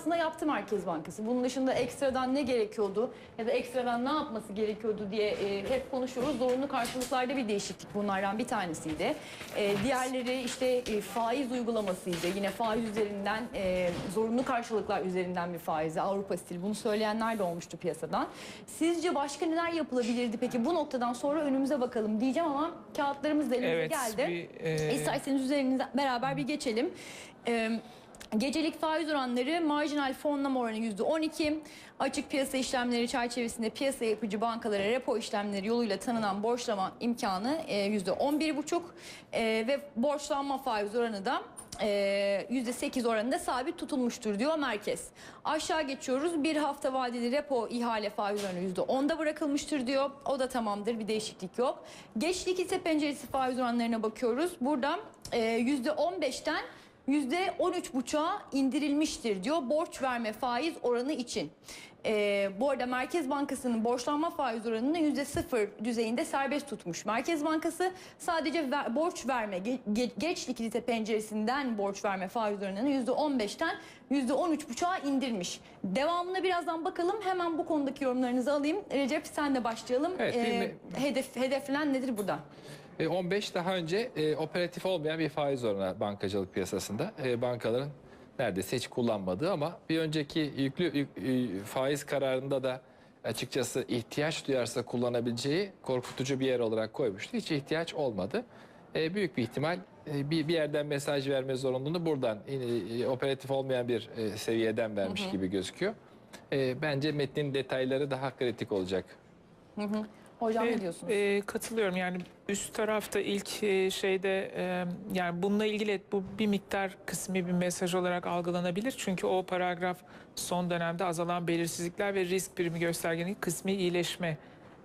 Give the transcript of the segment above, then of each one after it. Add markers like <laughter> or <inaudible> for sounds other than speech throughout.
aslında yaptı Merkez Bankası. Bunun dışında ekstradan ne gerekiyordu ya da ekstradan ne yapması gerekiyordu diye e, hep konuşuyoruz. Zorunlu karşılıklarda bir değişiklik bunlardan bir tanesiydi. E, diğerleri işte e, faiz uygulamasıydı. Yine faiz üzerinden e, zorunlu karşılıklar üzerinden bir faizi Avrupa stili. Bunu söyleyenler de olmuştu piyasadan. Sizce başka neler yapılabilirdi peki? Bu noktadan sonra önümüze bakalım diyeceğim ama kağıtlarımız da elimize Evet, geldi. bir, e, İsterseniz üzerinden beraber bir geçelim. Ee, Gecelik faiz oranları marjinal fonlama oranı %12. Açık piyasa işlemleri çerçevesinde piyasa yapıcı bankalara repo işlemleri yoluyla tanınan borçlama imkanı e, %11,5 e, ve borçlanma faiz oranı da e, %8 oranında sabit tutulmuştur diyor merkez. Aşağı geçiyoruz. Bir hafta vadeli repo ihale faiz oranı %10'da bırakılmıştır diyor. O da tamamdır bir değişiklik yok. Geç likite penceresi faiz oranlarına bakıyoruz. Burada e, %15'ten %13,5'a indirilmiştir diyor borç verme faiz oranı için. Ee, bu arada Merkez Bankası'nın borçlanma faiz oranını %0 düzeyinde serbest tutmuş. Merkez Bankası sadece ver- borç verme, ge- ge- geç likidite penceresinden borç verme faiz oranını %15'ten %13,5'a indirmiş. Devamına birazdan bakalım. Hemen bu konudaki yorumlarınızı alayım. Recep sen de başlayalım. Evet, Ee, hedef hedeflenen nedir burada? E, 15 daha önce e, operatif olmayan bir faiz oranı bankacılık piyasasında. E, bankaların neredeyse hiç kullanmadığı ama bir önceki yüklü yük- e, faiz kararında da açıkçası ihtiyaç duyarsa kullanabileceği korkutucu bir yer olarak koymuştu. Hiç ihtiyaç olmadı. E, büyük bir ihtimal e, bir, bir yerden mesaj verme zorunluluğunu buradan e, operatif olmayan bir e, seviyeden vermiş gibi gözüküyor. E, bence metnin detayları daha kritik olacak. Hocam ne Evet, diyorsunuz? e, katılıyorum yani üst tarafta ilk e, şeyde e, yani bununla ilgili bu bir miktar kısmi bir mesaj olarak algılanabilir. Çünkü o paragraf son dönemde azalan belirsizlikler ve risk primi göstergenin kısmi iyileşme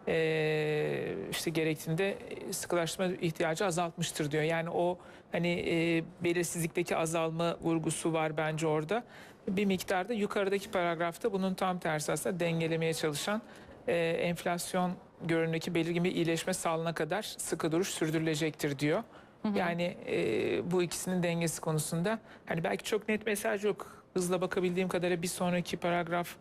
e, işte gerektiğinde sıkılaştırma ihtiyacı azaltmıştır diyor. Yani o hani e, belirsizlikteki azalma vurgusu var bence orada. Bir miktarda yukarıdaki paragrafta bunun tam tersi aslında dengelemeye çalışan e, enflasyon görünümdeki belirgin bir iyileşme sağlanana kadar sıkı duruş sürdürülecektir diyor. Yani e, bu ikisinin dengesi konusunda hani belki çok net mesaj yok. Hızla bakabildiğim kadarıyla bir sonraki paragraf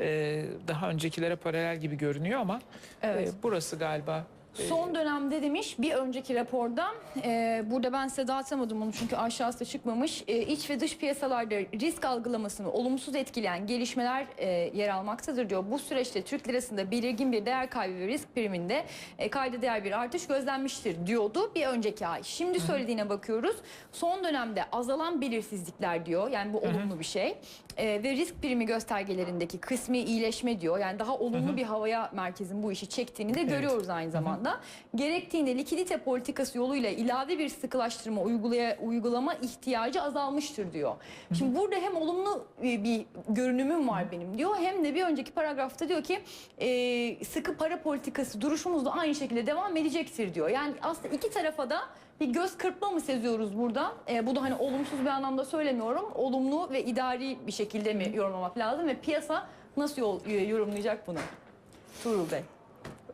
e, daha öncekilere paralel gibi görünüyor ama Evet. e, burası galiba e, Son dönemde demiş bir önceki raporda e, burada ben size dağıtamadım onu çünkü aşağısı da çıkmamış. E, iç ve dış piyasalarda risk algılamasını olumsuz etkileyen gelişmeler e, yer almaktadır diyor. Bu süreçte Türk lirasında belirgin bir değer kaybı ve risk priminde e, kayda değer bir artış gözlenmiştir diyordu bir önceki ay. Şimdi söylediğine bakıyoruz. Son dönemde azalan belirsizlikler diyor. Yani bu olumlu bir şey. E, ve risk primi göstergelerindeki kısmi iyileşme diyor. Yani daha olumlu bir havaya merkezin bu işi çektiğini de görüyoruz aynı zamanda. Gerektiğinde likidite politikası yoluyla ilave bir sıkılaştırma uygulaya, uygulama ihtiyacı azalmıştır diyor. Şimdi burada hem olumlu e, bir görünümüm var benim diyor hem de bir önceki paragrafta diyor ki e, sıkı para politikası duruşumuz da aynı şekilde devam edecektir diyor. Yani aslında iki tarafa da bir göz kırpma mı seziyoruz burada? E, bu da hani olumsuz bir anlamda söylemiyorum. Olumlu ve idari bir şekilde mi yorumlamak lazım ve piyasa nasıl e, yorumlayacak bunu? Tuğrul Bey.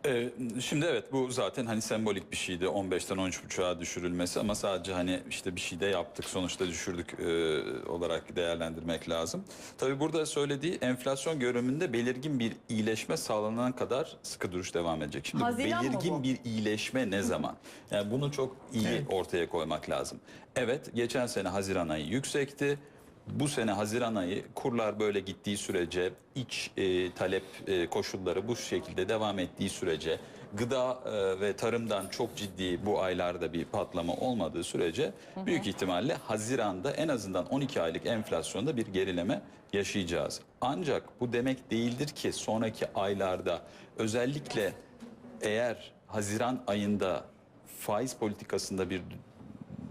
Ee, şimdi evet bu zaten hani sembolik bir şeydi 15'ten 13.5'a düşürülmesi ama sadece hani işte bir şey de yaptık sonuçta düşürdük e, olarak değerlendirmek lazım. Tabii burada söylediği enflasyon görünümünde belirgin bir iyileşme sağlanana kadar sıkı duruş devam edecek. Şimdi Haziran belirgin bir iyileşme ne zaman? Yani bunu çok iyi ortaya koymak lazım. Evet geçen sene Haziran ayı yüksekti. Bu sene Haziran ayı kurlar böyle gittiği sürece iç e, talep e, koşulları bu şekilde devam ettiği sürece gıda e, ve tarımdan çok ciddi bu aylarda bir patlama olmadığı sürece büyük ihtimalle Haziran'da en azından 12 aylık enflasyonda bir gerileme yaşayacağız. Ancak bu demek değildir ki sonraki aylarda özellikle eğer Haziran ayında faiz politikasında bir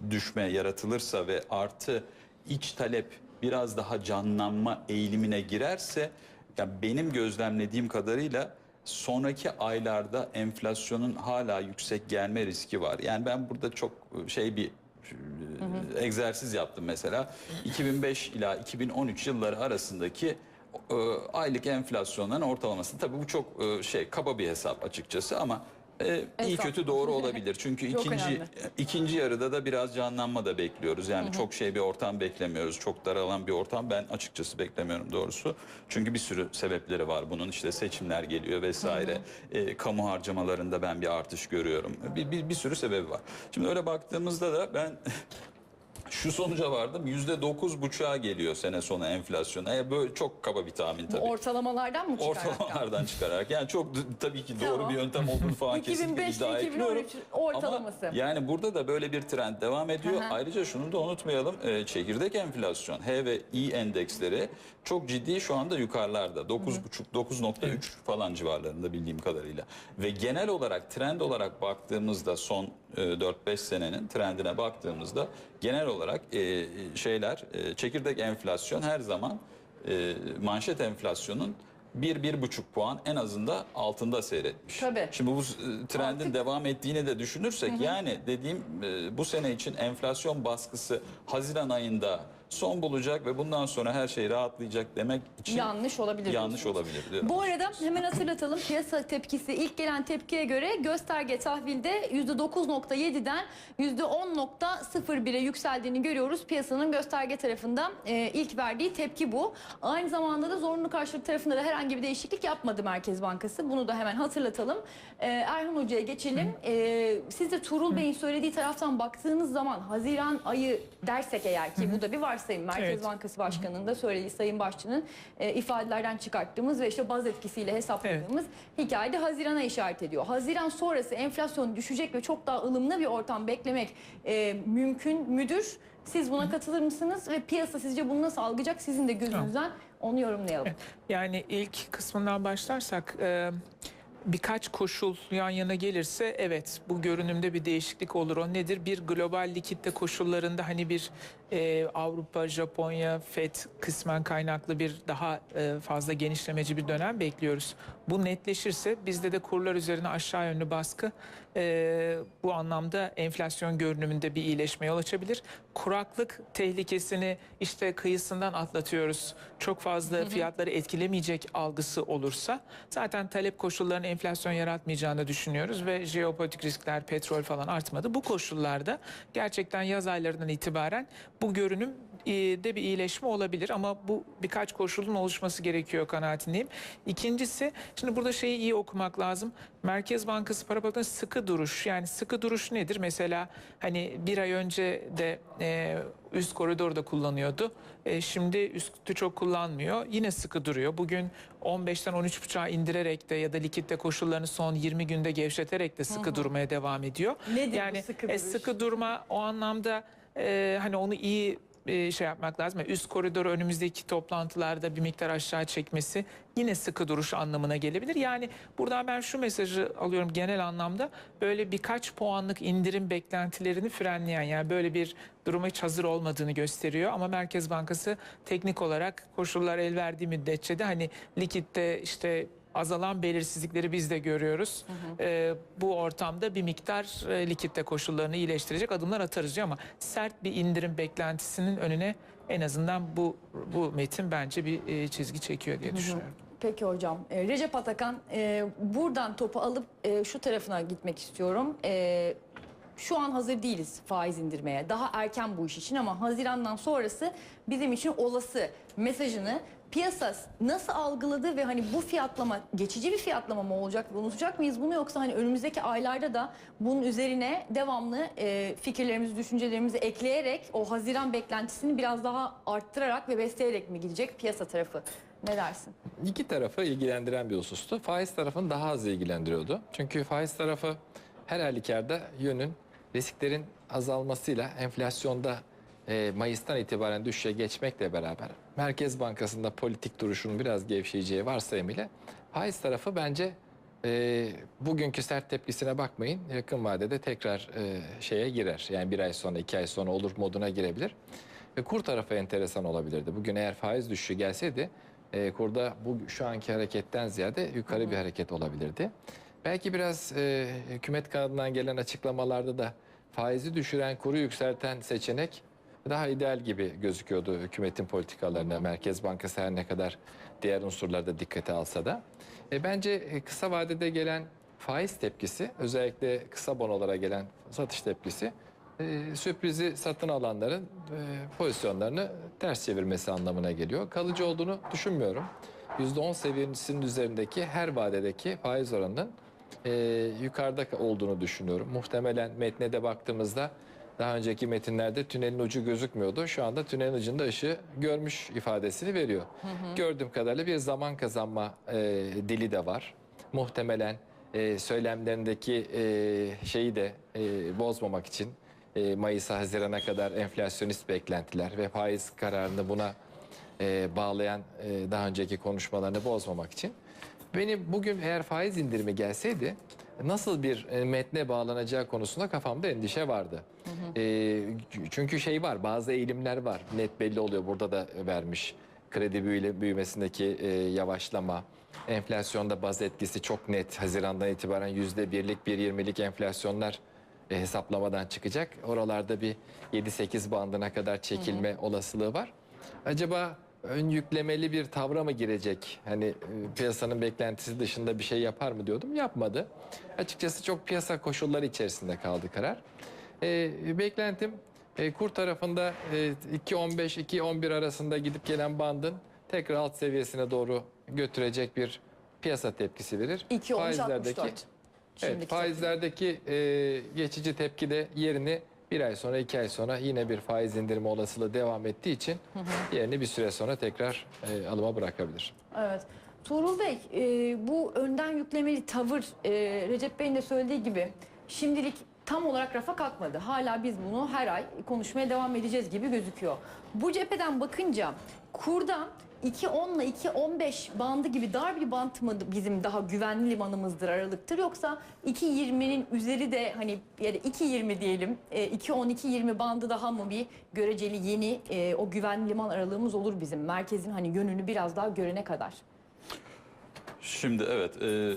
düşme yaratılırsa ve artı iç talep biraz daha canlanma eğilimine girerse ya benim gözlemlediğim kadarıyla sonraki aylarda enflasyonun hala yüksek gelme riski var. Yani ben burada çok şey bir e, egzersiz yaptım mesela. 2005 ila 2013 yılları arasındaki e, aylık enflasyonların ortalaması. Tabii bu çok e, şey kaba bir hesap açıkçası ama Ee, iyi kötü doğru olabilir. Çünkü <laughs> Çok ikinci önemli. ikinci yarıda da biraz canlanma da bekliyoruz. Yani çok şey bir ortam beklemiyoruz. Çok daralan bir ortam ben açıkçası beklemiyorum doğrusu. Çünkü bir sürü sebepleri var bunun. İşte seçimler geliyor vesaire. Ee, kamu harcamalarında ben bir artış görüyorum. Bir, bir, bir sürü sebebi var. Şimdi öyle baktığımızda da ben <laughs> şu sonuca vardım. Yüzde dokuz buçuğa geliyor sene sonu enflasyon. E, böyle çok kaba bir tahmin tabii. Ortalamalardan mı çıkarak? Ortalamalardan çıkararak. Yani çok tabii ki doğru Tamam. bir yöntem olduğunu falan <laughs> kesinlikle 2005 iddia ile etmiyorum. 2013 ortalaması. Ama yani burada da böyle bir trend devam ediyor. Hı hı. Ayrıca şunu da unutmayalım. e, çekirdek enflasyon H ve I endeksleri çok ciddi şu anda yukarılarda. 9,5 9.3 falan civarlarında bildiğim kadarıyla. Ve genel olarak trend olarak baktığımızda son e, 4-5 senenin trendine baktığımızda genel olarak e, şeyler e, çekirdek enflasyon her zaman e, manşet enflasyonun 1-1,5 puan en azında altında seyretmiş. Tabii. Şimdi bu e, trendin Artık- devam ettiğini de düşünürsek yani dediğim e, bu sene için enflasyon baskısı Haziran ayında son bulacak ve bundan sonra her şey rahatlayacak demek için Yanlış olabilir. yanlış diyorsunuz. olabilir diyorum. Bu arada hemen hatırlatalım piyasa tepkisi ilk gelen tepkiye göre gösterge tahvilde %9.7'den %10.01'e yükseldiğini görüyoruz. Piyasanın gösterge tarafından e, ilk verdiği tepki bu. Aynı zamanda da zorunlu karşılık tarafında da herhangi bir değişiklik yapmadı Merkez Bankası. Bunu da hemen hatırlatalım. E, Erhan Hoca'ya geçelim. E, siz de Tuğrul Bey'in söylediği taraftan baktığınız zaman Haziran ayı dersek eğer ki bu da bir varsayım. Merkez Evet. Bankası Başkanı'nın da söylediği Sayın Başçı'nın e, ifadelerden çıkarttığımız ve işte baz etkisiyle hesapladığımız hikayede Haziran'a işaret ediyor. Haziran sonrası enflasyon düşecek ve çok daha ılımlı bir ortam beklemek e, mümkün müdür? Siz buna katılır mısınız ve piyasa sizce bunu nasıl algılayacak? Sizin de gözünüzden onu yorumlayalım. Yani ilk kısmından başlarsak e, birkaç koşul yan yana gelirse evet bu görünümde bir değişiklik olur. O nedir? Bir global likitte koşullarında hani bir e, Avrupa, Japonya, FED kısmen kaynaklı bir daha e, fazla genişlemeci bir dönem bekliyoruz. Bu netleşirse bizde de kurlar üzerine aşağı yönlü baskı e, bu anlamda enflasyon görünümünde bir iyileşme yol açabilir. Kuraklık tehlikesini işte kıyısından atlatıyoruz. Çok fazla fiyatları etkilemeyecek algısı olursa zaten talep koşullarının enflasyon yaratmayacağını düşünüyoruz ve jeopolitik riskler, petrol falan artmadı. Bu koşullarda gerçekten yaz aylarından itibaren bu görünüm de bir iyileşme olabilir ama bu birkaç koşulun oluşması gerekiyor kanaatindeyim. İkincisi şimdi burada şeyi iyi okumak lazım. Merkez Bankası para politikasının sıkı duruş yani sıkı duruş nedir? Mesela hani bir ay önce de e, üst koridoru da kullanıyordu. E, şimdi üstü çok kullanmıyor. Yine sıkı duruyor. Bugün 15'ten 13.5'a indirerek de ya da likitte koşullarını son 20 günde gevşeterek de sıkı durmaya devam ediyor. Nedir bu yani sıkı e, duruş? sıkı durma o anlamda e, hani onu iyi e, şey yapmak lazım. Üst koridoru önümüzdeki toplantılarda bir miktar aşağı çekmesi yine sıkı duruş anlamına gelebilir. Yani buradan ben şu mesajı alıyorum genel anlamda böyle birkaç puanlık indirim beklentilerini frenleyen yani böyle bir duruma hiç hazır olmadığını gösteriyor ama Merkez Bankası teknik olarak koşullar el verdiği müddetçe de hani likitte işte azalan belirsizlikleri biz de görüyoruz. Ee, bu ortamda bir miktar e, likitte koşullarını iyileştirecek adımlar atarız diyor ama sert bir indirim beklentisinin önüne en azından bu bu metin bence bir e, çizgi çekiyor diye düşünüyorum. Peki hocam. E, Recep Atakan e, buradan topu alıp e, şu tarafına gitmek istiyorum. E, şu an hazır değiliz faiz indirmeye. Daha erken bu iş için ama Haziran'dan sonrası bizim için olası mesajını piyasa nasıl algıladı ve hani bu fiyatlama geçici bir fiyatlama mı olacak ve unutacak mıyız bunu yoksa hani önümüzdeki aylarda da bunun üzerine devamlı e, fikirlerimizi, düşüncelerimizi ekleyerek o Haziran beklentisini biraz daha arttırarak ve besleyerek mi gidecek piyasa tarafı? Ne dersin? İki tarafı ilgilendiren bir husustu. Faiz tarafını daha az ilgilendiriyordu. Çünkü faiz tarafı her halükarda yönün risklerin azalmasıyla enflasyonda e, Mayıs'tan itibaren düşüşe geçmekle beraber Merkez Bankası'nda politik duruşun biraz gevşeyeceği varsayımıyla faiz tarafı bence e, bugünkü sert tepkisine bakmayın. Yakın vadede tekrar e, şeye girer. Yani bir ay sonra, iki ay sonra olur moduna girebilir. Ve kur tarafı enteresan olabilirdi. Bugün eğer faiz düşüşü gelseydi e, kurda bu şu anki hareketten ziyade yukarı bir hareket olabilirdi. Belki biraz e, hükümet kanadından gelen açıklamalarda da faizi düşüren, kuru yükselten seçenek daha ideal gibi gözüküyordu hükümetin politikalarına. Merkez Bankası her ne kadar diğer unsurlarda dikkate alsa da. E, bence e, kısa vadede gelen faiz tepkisi özellikle kısa bonolara gelen satış tepkisi e, sürprizi satın alanların e, pozisyonlarını ters çevirmesi anlamına geliyor. Kalıcı olduğunu düşünmüyorum. %10 seviyesinin üzerindeki her vadedeki faiz oranının e, yukarıda olduğunu düşünüyorum. Muhtemelen metne de baktığımızda daha önceki metinlerde tünelin ucu gözükmüyordu. Şu anda tünelin ucunda ışığı görmüş ifadesini veriyor. Gördüğüm kadarıyla bir zaman kazanma e, dili de var. Muhtemelen e, söylemlerindeki e, şeyi de e, bozmamak için e, Mayıs'a Haziran'a kadar enflasyonist beklentiler ve faiz kararını buna e, bağlayan e, daha önceki konuşmalarını bozmamak için benim bugün eğer faiz indirimi gelseydi nasıl bir e, metne bağlanacağı konusunda kafamda endişe vardı. E, çünkü şey var bazı eğilimler var net belli oluyor burada da vermiş kredi büyüle, büyümesindeki e, yavaşlama enflasyonda baz etkisi çok net Haziran'dan itibaren yüzde birlik bir yirmilik enflasyonlar e, hesaplamadan çıkacak. Oralarda bir 7-8 bandına kadar çekilme olasılığı var. Acaba ön yüklemeli bir tavra mı girecek? Hani e, piyasanın beklentisi dışında bir şey yapar mı diyordum. Yapmadı. Açıkçası çok piyasa koşulları içerisinde kaldı karar. E, beklentim e, kur tarafında e, 2.15-2.11 arasında gidip gelen bandın tekrar alt seviyesine doğru götürecek bir piyasa tepkisi verir. 2.13.64. Evet, faizlerdeki e, geçici tepki de yerini bir ay sonra, iki ay sonra yine bir faiz indirimi olasılığı devam ettiği için yerini bir süre sonra tekrar e, alıma bırakabilir. Evet. Tuğrul Bey, e, bu önden yüklemeli tavır e, Recep Bey'in de söylediği gibi şimdilik tam olarak rafa kalkmadı. Hala biz bunu her ay konuşmaya devam edeceğiz gibi gözüküyor. Bu cepheden bakınca kurda 2.10 ile 2.15 bandı gibi dar bir bant mı bizim daha güvenli limanımızdır, aralıktır yoksa 2.20'nin üzeri de hani ya da 2.20 diyelim e, 2.10-2.20 bandı daha mı bir göreceli yeni e, o güvenli liman aralığımız olur bizim merkezin hani yönünü biraz daha görene kadar. Şimdi evet e,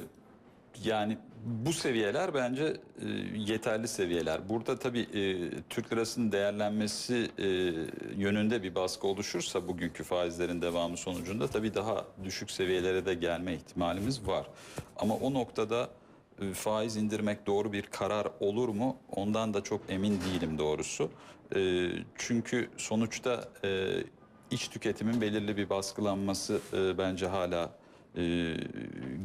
yani bu seviyeler bence e, yeterli seviyeler. Burada tabii e, Türk lirasının değerlenmesi e, yönünde bir baskı oluşursa bugünkü faizlerin devamı sonucunda tabii daha düşük seviyelere de gelme ihtimalimiz var. Ama o noktada e, faiz indirmek doğru bir karar olur mu? Ondan da çok emin değilim doğrusu. E, çünkü sonuçta e, iç tüketimin belirli bir baskılanması e, bence hala e,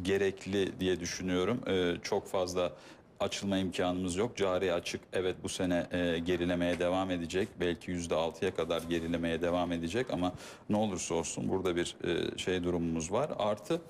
gerekli diye düşünüyorum. E, çok fazla açılma imkanımız yok. Cari açık evet bu sene e, gerilemeye devam edecek. Belki yüzde altıya kadar gerilemeye devam edecek ama ne olursa olsun burada bir e, şey durumumuz var. Artı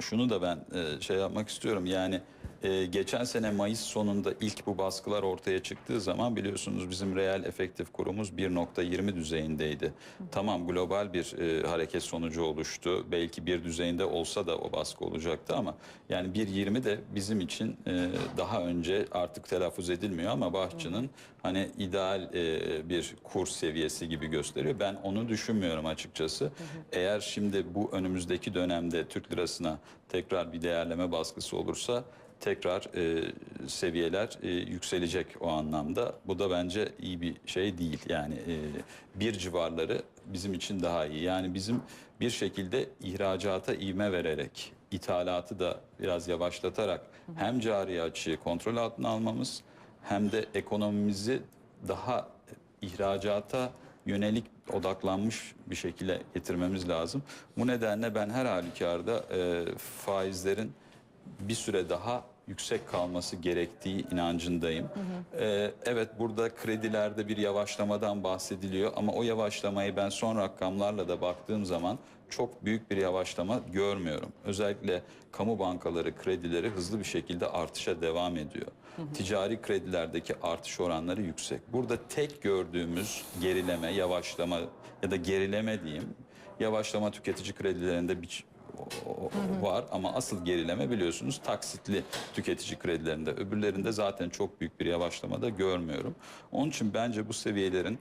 şunu da ben e, şey yapmak istiyorum yani e, geçen sene Mayıs sonunda ilk bu baskılar ortaya çıktığı zaman biliyorsunuz bizim reel efektif kurumuz 1.20 düzeyindeydi. Tamam global bir e, hareket sonucu oluştu. Belki bir düzeyinde olsa da o baskı olacaktı ama yani 1.20 de bizim için e, daha önce artık telaffuz edilmiyor ama Bahçı'nın hani ideal e, bir kur seviyesi gibi gösteriyor. Ben onu düşünmüyorum açıkçası. Eğer şimdi bu önümüzdeki dönemde Türk lirasına tekrar bir değerleme baskısı olursa tekrar e, seviyeler e, yükselecek o anlamda. Bu da bence iyi bir şey değil. Yani e, bir civarları bizim için daha iyi. Yani bizim bir şekilde ihracata ivme vererek, ithalatı da biraz yavaşlatarak hem cari açığı kontrol altına almamız hem de ekonomimizi daha ihracata yönelik odaklanmış bir şekilde getirmemiz lazım. Bu nedenle ben her halükarda e, faizlerin bir süre daha yüksek kalması gerektiği inancındayım. Ee, evet burada kredilerde bir yavaşlamadan bahsediliyor ama o yavaşlamayı ben son rakamlarla da baktığım zaman çok büyük bir yavaşlama görmüyorum. Özellikle kamu bankaları kredileri hızlı bir şekilde artışa devam ediyor. Ticari kredilerdeki artış oranları yüksek. Burada tek gördüğümüz gerileme, yavaşlama ya da gerileme diyeyim. Yavaşlama tüketici kredilerinde bir var ama asıl gerileme biliyorsunuz taksitli tüketici kredilerinde. Öbürlerinde zaten çok büyük bir yavaşlama da görmüyorum. Onun için bence bu seviyelerin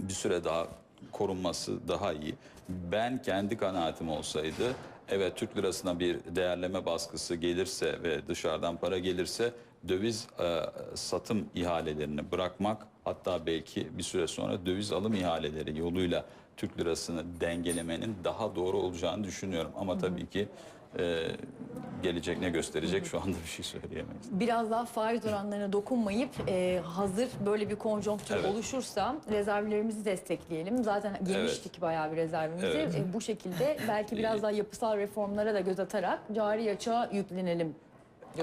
bir süre daha korunması daha iyi. Ben kendi kanaatim olsaydı evet Türk lirasına bir değerleme baskısı gelirse ve dışarıdan para gelirse döviz e, satım ihalelerini bırakmak hatta belki bir süre sonra döviz alım ihaleleri yoluyla Türk lirasını dengelemenin daha doğru olacağını düşünüyorum. Ama tabii ki e, gelecek ne gösterecek şu anda bir şey söyleyemeyiz. Biraz daha faiz oranlarına dokunmayıp e, hazır böyle bir konjonktür Evet. oluşursa rezervlerimizi destekleyelim. Zaten girmiştik bayağı bir rezervimizi. Evet. E, bu şekilde belki biraz daha yapısal reformlara da göz atarak cari açığa yüklenelim.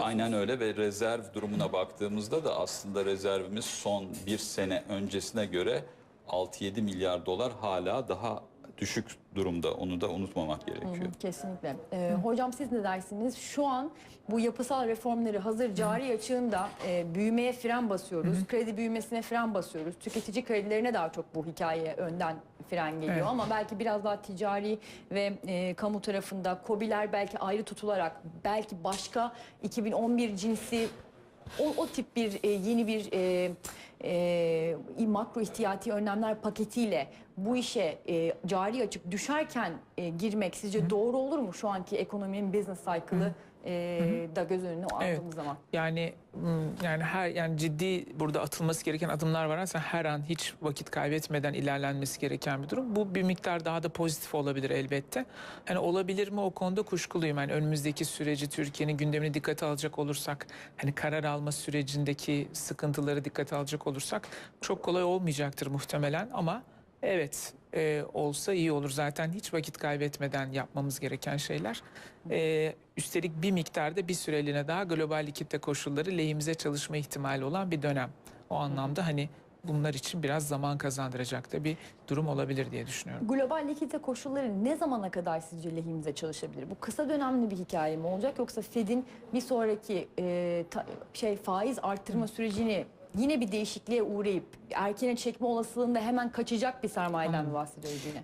Aynen öyle ve rezerv durumuna baktığımızda da aslında rezervimiz son bir sene öncesine göre 6-7 milyar dolar hala daha düşük durumda. Onu da unutmamak gerekiyor. Kesinlikle. Ee, hocam siz ne dersiniz? Şu an bu yapısal reformları hazır cari açığında e, büyümeye fren basıyoruz. Kredi büyümesine fren basıyoruz. Tüketici kredilerine daha çok bu hikaye önden fren geliyor. Evet. Ama belki biraz daha ticari ve e, kamu tarafında COBİ'ler belki ayrı tutularak belki başka 2011 cinsi o, o tip bir e, yeni bir e, e, makro ihtiyati önlemler paketiyle bu işe e, cari açık düşerken e, girmek sizce doğru olur mu? Şu anki ekonominin business cycle'ı e, da göz önüne aldığımız Evet. zaman? Yani yani her yani ciddi burada atılması gereken adımlar var aslında her an hiç vakit kaybetmeden ilerlenmesi gereken bir durum. Bu bir miktar daha da pozitif olabilir elbette. Hani olabilir mi o konuda kuşkuluyum. Yani önümüzdeki süreci Türkiye'nin gündemini dikkate alacak olursak, hani karar alma sürecindeki sıkıntıları dikkate alacak olursak çok kolay olmayacaktır muhtemelen ama evet e, olsa iyi olur. Zaten hiç vakit kaybetmeden yapmamız gereken şeyler. E, üstelik bir miktarda bir süreliğine daha global likitte koşulları lehimize çalışma ihtimali olan bir dönem. O anlamda hani bunlar için biraz zaman kazandıracak da bir durum olabilir diye düşünüyorum. Global likidite koşulları ne zamana kadar sizce lehimize çalışabilir? Bu kısa dönemli bir hikaye mi olacak yoksa Fed'in bir sonraki e, ta- şey faiz arttırma sürecini yine bir değişikliğe uğrayıp erkene çekme olasılığında hemen kaçacak bir sermayeden mi bahsediyoruz yine?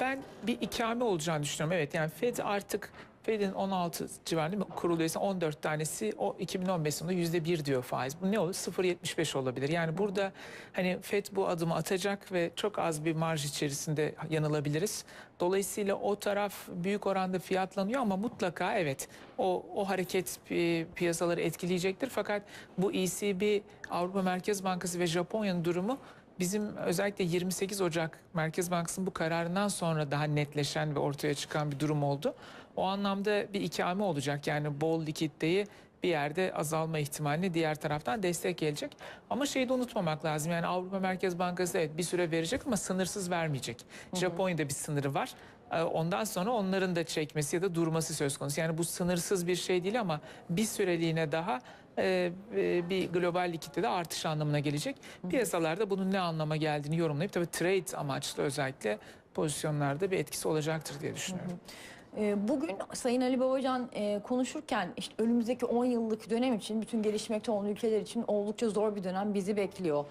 Ben bir ikame olacağını düşünüyorum. Evet yani Fed artık Fed'in 16 civarında mı kuruluyorsa 14 tanesi o 2015 sonunda %1 diyor faiz. Bu ne olur? 0.75 olabilir. Yani burada hani Fed bu adımı atacak ve çok az bir marj içerisinde yanılabiliriz. Dolayısıyla o taraf büyük oranda fiyatlanıyor ama mutlaka evet o, o hareket pi- piyasaları etkileyecektir. Fakat bu ECB, Avrupa Merkez Bankası ve Japonya'nın durumu Bizim özellikle 28 Ocak Merkez Bankası'nın bu kararından sonra daha netleşen ve ortaya çıkan bir durum oldu. O anlamda bir ikame olacak. Yani bol likiditeyi bir yerde azalma ihtimaline diğer taraftan destek gelecek. Ama şeyi de unutmamak lazım. Yani Avrupa Merkez Bankası evet bir süre verecek ama sınırsız vermeyecek. Japonya'da bir sınırı var. Ee, Ondan sonra onların da çekmesi ya da durması söz konusu. Yani bu sınırsız bir şey değil ama bir süreliğine daha e, e, bir global likidite de artış anlamına gelecek. Piyasalarda bunun ne anlama geldiğini yorumlayıp tabii trade amaçlı özellikle pozisyonlarda bir etkisi olacaktır diye düşünüyorum. Ee, Bugün Sayın Ali Babacan e, konuşurken işte önümüzdeki 10 yıllık dönem için bütün gelişmekte olan ülkeler için oldukça zor bir dönem bizi bekliyor.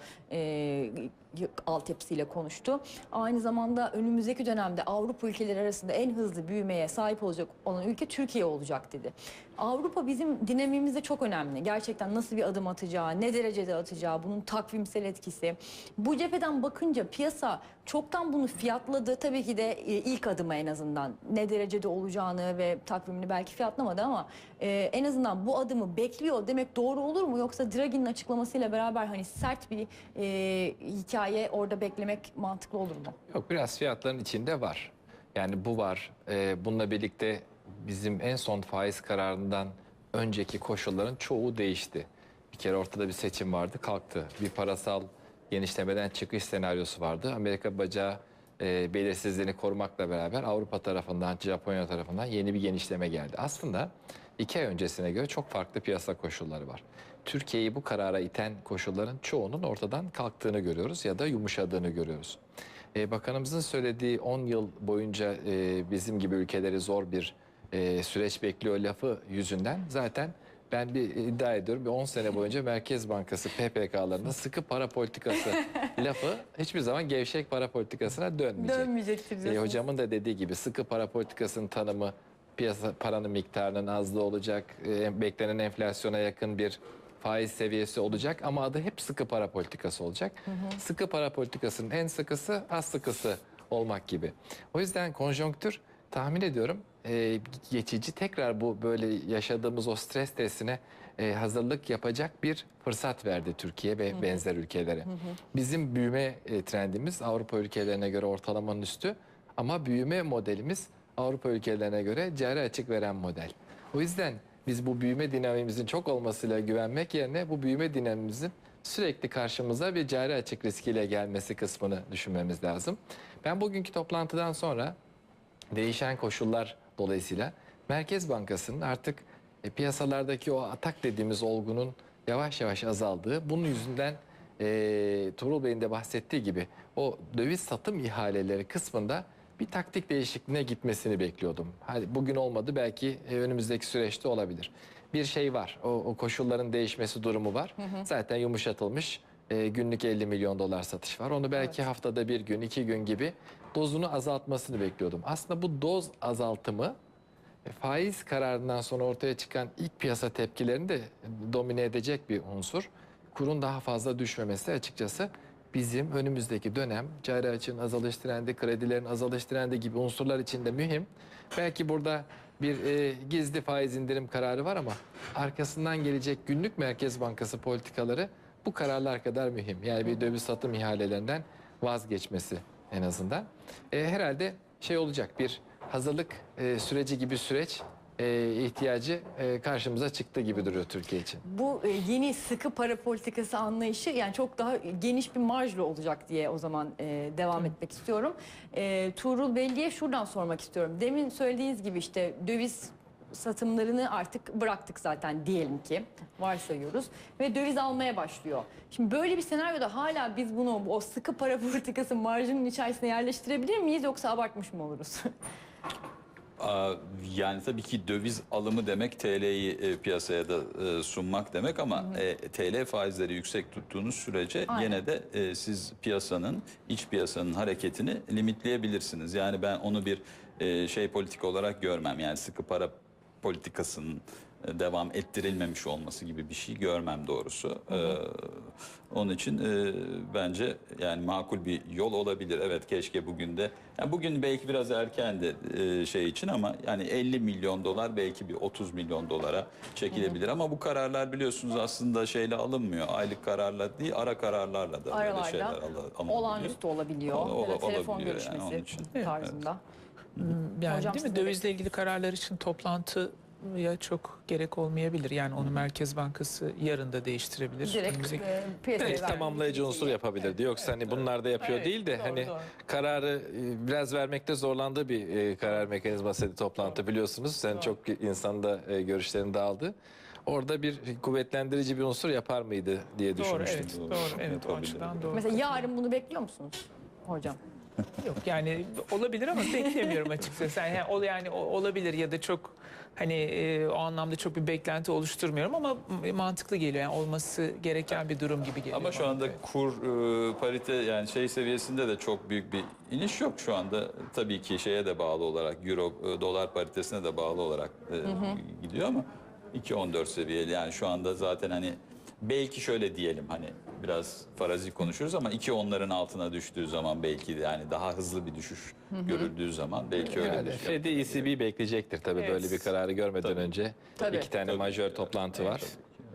Altyapısıyla konuştu. Aynı zamanda önümüzdeki dönemde Avrupa ülkeleri arasında en hızlı büyümeye sahip olacak olan ülke Türkiye olacak dedi. Avrupa bizim dinamimizde çok önemli. Gerçekten nasıl bir adım atacağı, ne derecede atacağı, bunun takvimsel etkisi. Bu cepheden bakınca piyasa çoktan bunu fiyatladı. Tabii ki de e, ilk adımı en azından ne derecede olacağını ve takvimini belki fiyatlamadı ama e, en azından bu adımı bekliyor demek doğru olur mu? Yoksa Draghi'nin açıklamasıyla beraber hani sert bir e, hikaye orada beklemek mantıklı olur mu? Yok biraz fiyatların içinde var. Yani bu var. Ee, bununla birlikte bizim en son faiz kararından önceki koşulların çoğu değişti. Bir kere ortada bir seçim vardı, kalktı. Bir parasal genişlemeden çıkış senaryosu vardı. Amerika bacağı e, belirsizliğini korumakla beraber Avrupa tarafından, Japonya tarafından yeni bir genişleme geldi. Aslında iki ay öncesine göre çok farklı piyasa koşulları var. Türkiye'yi bu karara iten koşulların çoğunun ortadan kalktığını görüyoruz ya da yumuşadığını görüyoruz. E, bakanımızın söylediği 10 yıl boyunca e, bizim gibi ülkeleri zor bir e, süreç bekliyor lafı yüzünden zaten ben bir iddia ediyorum bir 10 sene boyunca <laughs> Merkez Bankası PPK'larında sıkı para politikası <laughs> lafı hiçbir zaman gevşek para politikasına dönmeyecek. Dönmeyecektir E, diyorsunuz. hocamın da dediği gibi sıkı para politikasının tanımı piyasa paranın miktarının azlığı olacak, e, beklenen enflasyona yakın bir faiz seviyesi olacak ama adı hep sıkı para politikası olacak. Sıkı para politikasının en sıkısı az sıkısı olmak gibi. O yüzden konjonktür tahmin ediyorum e, geçici tekrar bu böyle yaşadığımız o stres testine e, hazırlık yapacak bir fırsat verdi Türkiye ve benzer ülkelere. Bizim büyüme e, trendimiz Avrupa ülkelerine göre ortalamanın üstü ama büyüme modelimiz Avrupa ülkelerine göre cari açık veren model. O yüzden biz bu büyüme dinamimizin çok olmasıyla güvenmek yerine bu büyüme dinamimizin sürekli karşımıza bir cari açık riskiyle gelmesi kısmını düşünmemiz lazım. Ben bugünkü toplantıdan sonra değişen koşullar dolayısıyla Merkez Bankası'nın artık e, piyasalardaki o atak dediğimiz olgunun yavaş yavaş azaldığı, bunun yüzünden e, Tuğrul Bey'in de bahsettiği gibi o döviz satım ihaleleri kısmında bir taktik değişikliğine gitmesini bekliyordum. Hadi bugün olmadı belki e, önümüzdeki süreçte olabilir. Bir şey var, o, o koşulların değişmesi durumu var. Zaten yumuşatılmış e, günlük 50 milyon dolar satış var. Onu belki haftada bir gün, iki gün gibi dozunu azaltmasını bekliyordum. Aslında bu doz azaltımı e, faiz kararından sonra ortaya çıkan ilk piyasa tepkilerini de domine edecek bir unsur. Kurun daha fazla düşmemesi açıkçası bizim önümüzdeki dönem cari açığın azalış trendi, kredilerin azalış trendi gibi unsurlar için de mühim. Belki burada bir e, gizli faiz indirim kararı var ama arkasından gelecek günlük Merkez Bankası politikaları bu kararlar kadar mühim. Yani bir döviz satım ihalelerinden vazgeçmesi en azından. E, herhalde şey olacak bir hazırlık e, süreci gibi süreç e, ihtiyacı e, karşımıza çıktı gibi duruyor Türkiye için. Bu e, yeni sıkı para politikası anlayışı yani çok daha geniş bir marjla olacak diye o zaman e, devam etmek istiyorum. E, Tuğrul Belli'ye şuradan sormak istiyorum. Demin söylediğiniz gibi işte döviz satımlarını artık bıraktık zaten diyelim ki varsayıyoruz ve döviz almaya başlıyor. Şimdi böyle bir senaryoda hala biz bunu o sıkı para politikası marjının içerisine yerleştirebilir miyiz yoksa abartmış mı oluruz? <laughs> Aa, Yani tabii ki döviz alımı demek TL'yi e, piyasaya da e, sunmak demek ama e, TL faizleri yüksek tuttuğunuz sürece Aynen. yine de siz piyasanın iç piyasanın hareketini limitleyebilirsiniz. Yani ben onu bir şey politika olarak görmem. Yani sıkı para politikasının devam ettirilmemiş olması gibi bir şey görmem doğrusu. Ee, onun için e, bence yani makul bir yol olabilir. Evet keşke bugün de yani bugün belki biraz erkendi e, şey için ama yani 50 milyon dolar belki bir 30 milyon dolara çekilebilir ama bu kararlar biliyorsunuz aslında şeyle alınmıyor. Aylık kararlar değil, ara kararlarla da böyle şeyler al- olağanüstü olabiliyor Ola- ola- telefon olabiliyor yani, görüşmesi onun için. tarzında. Yani Hocam değil mi? Dövizle ilgili kararlar için toplantıya çok gerek olmayabilir. Yani onu Merkez Bankası yarın da değiştirebilir. Direkt Önümüzdeki- e, piyasaya Belki vermek tamamlayıcı unsur yapabilirdi. Yoksa hani bunlar da yapıyor Evet, değil de doğru, hani doğru. kararı e, biraz vermekte zorlandığı bir e, karar mekanizmasıydı toplantı biliyorsunuz. Sen çok insan da e, görüşlerini dağıldı. Orada bir kuvvetlendirici bir unsur yapar mıydı diye Doğru, düşünmüştüm. evet, Doğru, doğru, evet, o açıdan doğru. Mesela yarın bunu bekliyor musunuz hocam? Yok yani olabilir ama beklemiyorum açıkçası. Yani, yani o- olabilir ya da çok hani e, o anlamda çok bir beklenti oluşturmuyorum ama mantıklı geliyor. Yani olması gereken bir durum gibi geliyor. Ama şu anda Evet. kur e, parite yani şey seviyesinde de çok büyük bir iniş yok şu anda. Tabii ki şeye de bağlı olarak euro e, dolar paritesine de bağlı olarak e, gidiyor ama 2.14 seviyeli yani şu anda zaten hani belki şöyle diyelim hani biraz farazi konuşuruz ama 2.10'ların altına düştüğü zaman belki de yani daha hızlı bir düşüş görüldüğü zaman belki öyle Yani bir şey. Fed'i ECB bekleyecektir tabii Evet. böyle bir kararı görmeden Tabii. önce. Tabii. iki tane Tabii. majör toplantı var.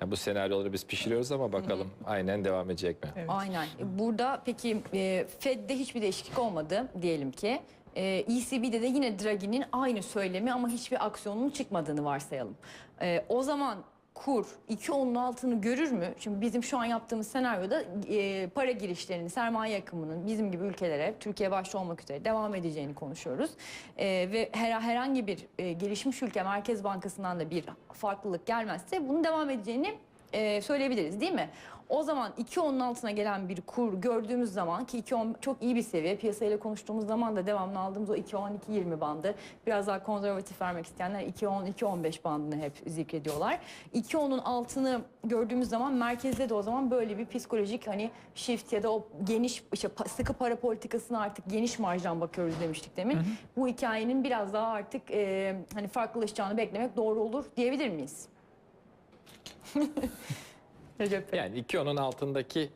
Yani bu senaryoları biz pişiriyoruz ama bakalım aynen devam edecek mi? Evet. Aynen. E, Burada peki e, Fed'de hiçbir değişiklik olmadı diyelim ki. E, ECB'de de yine Draghi'nin aynı söylemi ama hiçbir aksiyonun çıkmadığını varsayalım. E, o zaman kur 2.10'un altını görür mü? Şimdi bizim şu an yaptığımız senaryoda e, para girişlerinin, sermaye akımının bizim gibi ülkelere, Türkiye başta olmak üzere devam edeceğini konuşuyoruz. E, ve her, herhangi bir e, gelişmiş ülke Merkez Bankası'ndan da bir farklılık gelmezse bunun devam edeceğini e, söyleyebiliriz değil mi? O zaman 2.10'un altına gelen bir kur gördüğümüz zaman ki 2.10 çok iyi bir seviye. Piyasayla konuştuğumuz zaman da devamlı aldığımız o 2.10-2.20 bandı. Biraz daha konservatif vermek isteyenler 2.10-2.15 bandını hep zikrediyorlar. 2.10'un altını gördüğümüz zaman merkezde de o zaman böyle bir psikolojik hani shift ya da o geniş işte sıkı para politikasına artık geniş marjdan bakıyoruz demiştik demin. Bu hikayenin biraz daha artık e, hani farklılaşacağını beklemek doğru olur diyebilir miyiz? <laughs> Recep Bey. Yani 2.10'un altındaki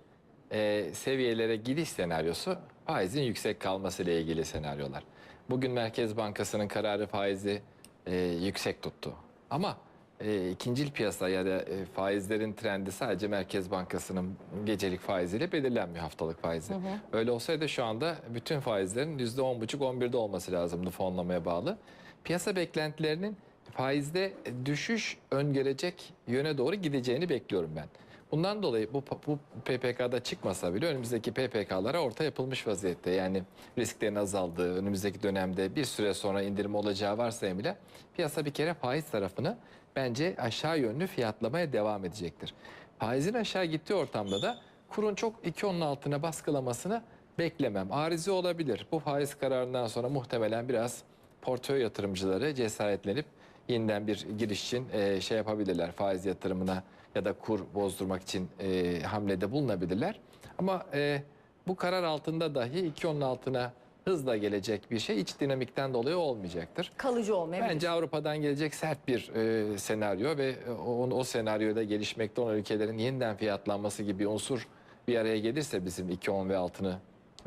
e, seviyelere gidiş senaryosu faizin yüksek kalması ile ilgili senaryolar. Bugün Merkez Bankası'nın kararı faizi e, yüksek tuttu. Ama e, ikincil piyasa ya da e, faizlerin trendi sadece Merkez Bankası'nın gecelik faiziyle belirlenmiyor haftalık faizi. Öyle olsaydı şu anda bütün faizlerin %10,5-11'de olması lazımdı fonlamaya bağlı. Piyasa beklentilerinin faizde düşüş öngörecek yöne doğru gideceğini bekliyorum ben. Bundan dolayı bu, bu PPK'da çıkmasa bile önümüzdeki PPK'lara orta yapılmış vaziyette. Yani risklerin azaldığı, önümüzdeki dönemde bir süre sonra indirim olacağı varsayımıyla piyasa bir kere faiz tarafını bence aşağı yönlü fiyatlamaya devam edecektir. Faizin aşağı gittiği ortamda da kurun çok 2.10'un altına baskılamasını beklemem. Arizi olabilir. Bu faiz kararından sonra muhtemelen biraz portföy yatırımcıları cesaretlenip yeniden bir giriş için e, şey yapabilirler. Faiz yatırımına ya da kur bozdurmak için e, hamlede bulunabilirler. Ama e, bu karar altında dahi 2.10'un altına hızla gelecek bir şey iç dinamikten dolayı olmayacaktır. Kalıcı olmayabilir. Bence Avrupa'dan gelecek sert bir e, senaryo ve o, o senaryoda gelişmekte olan ülkelerin yeniden fiyatlanması gibi unsur bir araya gelirse bizim 2.10 ve altını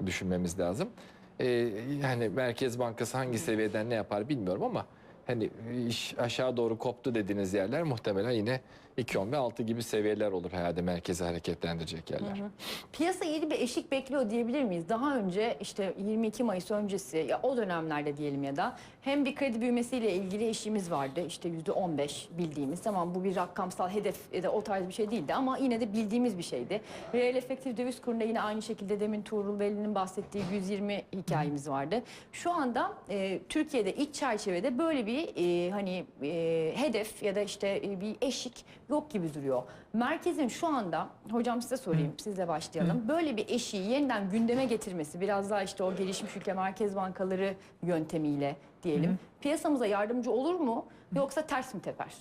düşünmemiz lazım. E, yani Merkez Bankası hangi seviyeden ne yapar bilmiyorum ama hani iş aşağı doğru koptu dediğiniz yerler muhtemelen yine 2.10 ve 6 gibi seviyeler olur herhalde merkezi hareketlendirecek yerler. Piyasa yeni bir eşik bekliyor diyebilir miyiz? Daha önce işte 22 Mayıs öncesi ya o dönemlerde diyelim ya da hem bir kredi büyümesiyle ilgili eşiğimiz vardı. İşte %15 bildiğimiz. Tamam bu bir rakamsal hedef ya da o tarz bir şey değildi ama yine de bildiğimiz bir şeydi. Reel efektif döviz kurunda yine aynı şekilde demin Tuğrul Veli'nin bahsettiği 120 hikayemiz vardı. Şu anda e, Türkiye'de iç çerçevede böyle bir e, hani e, hedef ya da işte e, bir eşik yok gibi duruyor. Merkezin şu anda hocam size sorayım sizle başlayalım. Böyle bir eşiği yeniden gündeme getirmesi biraz daha işte o gelişmiş ülke merkez bankaları yöntemiyle diyelim. Piyasamıza yardımcı olur mu yoksa ters mi teper?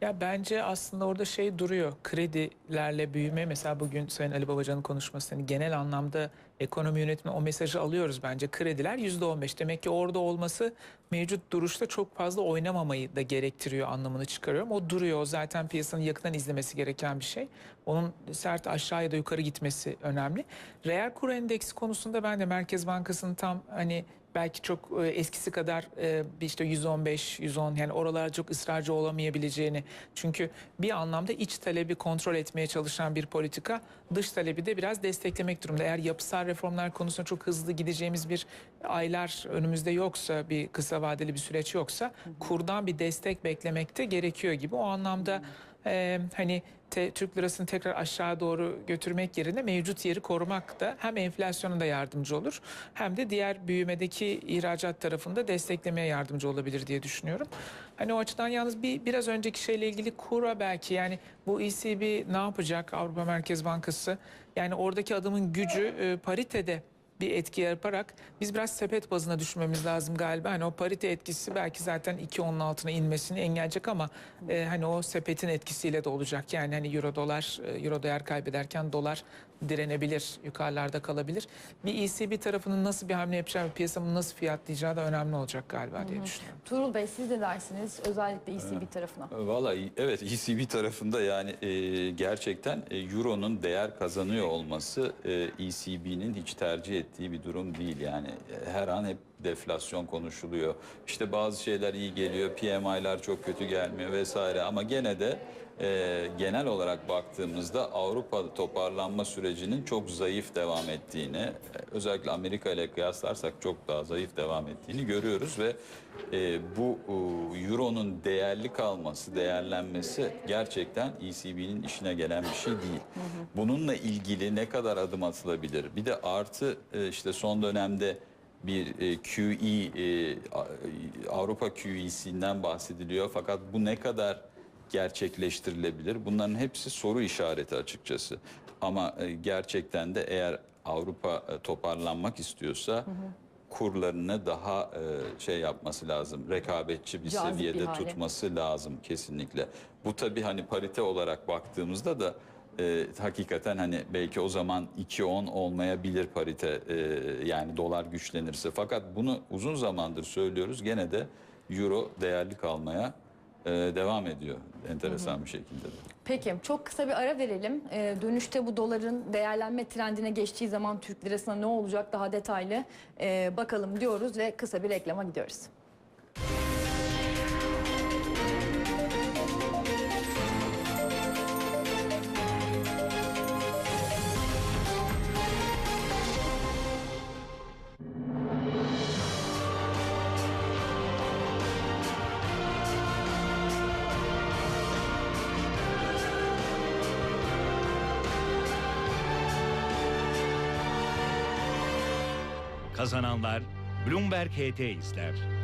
Ya bence aslında orada şey duruyor. Kredilerle büyüme mesela bugün Sayın Ali Babacan'ın konuşması hani genel anlamda ekonomi yönetimi o mesajı alıyoruz bence. Krediler %15. Demek ki orada olması mevcut duruşta çok fazla oynamamayı da gerektiriyor anlamını çıkarıyorum. O duruyor. O zaten piyasanın yakından izlemesi gereken bir şey. Onun sert aşağı ya da yukarı gitmesi önemli. Reel kur endeksi konusunda ben de Merkez Bankası'nın tam hani belki çok e, eskisi kadar e, işte 115, 110 yani oralar çok ısrarcı olamayabileceğini. Çünkü bir anlamda iç talebi kontrol etmeye çalışan bir politika dış talebi de biraz desteklemek durumunda. Eğer yapısal reformlar konusunda çok hızlı gideceğimiz bir aylar önümüzde yoksa bir kısa vadeli bir süreç yoksa kurdan bir destek beklemek de gerekiyor gibi. O anlamda e, hani te- Türk lirasını tekrar aşağı doğru götürmek yerine mevcut yeri korumak da hem enflasyona da yardımcı olur hem de diğer büyümedeki ihracat tarafında desteklemeye yardımcı olabilir diye düşünüyorum. Hani o açıdan yalnız bir biraz önceki şeyle ilgili kura belki yani bu ECB ne yapacak Avrupa Merkez Bankası yani oradaki adımın gücü e, paritede bir etki yaparak biz biraz sepet bazına düşmemiz lazım galiba. Hani o parite etkisi belki zaten 2.10'un altına inmesini engelleyecek ama e, hani o sepetin etkisiyle de olacak. Yani hani euro dolar e, euro değer kaybederken dolar direnebilir, yukarılarda kalabilir. Bir ECB tarafının nasıl bir hamle yapacağı ve piyasanın nasıl fiyatlayacağı da önemli olacak galiba diye düşünüyorum. Tuğrul Bey siz de dersiniz özellikle ECB tarafına. Valla evet ECB tarafında yani e, gerçekten e, Euro'nun değer kazanıyor olması e, ECB'nin hiç tercih ettiği bir durum değil. Yani e, her an hep deflasyon konuşuluyor. İşte bazı şeyler iyi geliyor, PMI'lar çok kötü gelmiyor vesaire ama gene de e, genel olarak baktığımızda Avrupa toparlanma sürecinin çok zayıf devam ettiğini, e, özellikle Amerika ile kıyaslarsak çok daha zayıf devam ettiğini görüyoruz ve e, bu e, Euro'nun değerli kalması, değerlenmesi gerçekten ECB'nin işine gelen bir şey değil. Bununla ilgili ne kadar adım atılabilir? Bir de artı e, işte son dönemde bir e, QE, e, A- Avrupa QE'sinden bahsediliyor fakat bu ne kadar gerçekleştirilebilir? Bunların hepsi soru işareti açıkçası. Ama e, gerçekten de eğer Avrupa e, toparlanmak istiyorsa kurlarını daha e, şey yapması lazım. Rekabetçi bir Cazip bir seviyede hale. tutması lazım kesinlikle. Bu tabii hani parite olarak baktığımızda da e, hakikaten hani belki o zaman 2.10 olmayabilir parite e, yani dolar güçlenirse. Fakat bunu uzun zamandır söylüyoruz gene de euro değerli kalmaya e, devam ediyor enteresan bir şekilde. de. Peki çok kısa bir ara verelim. Ee, dönüşte bu doların değerlenme trendine geçtiği zaman Türk lirasına ne olacak daha detaylı ee, bakalım diyoruz ve kısa bir reklama gidiyoruz. Kazananlar Bloomberg HT izler.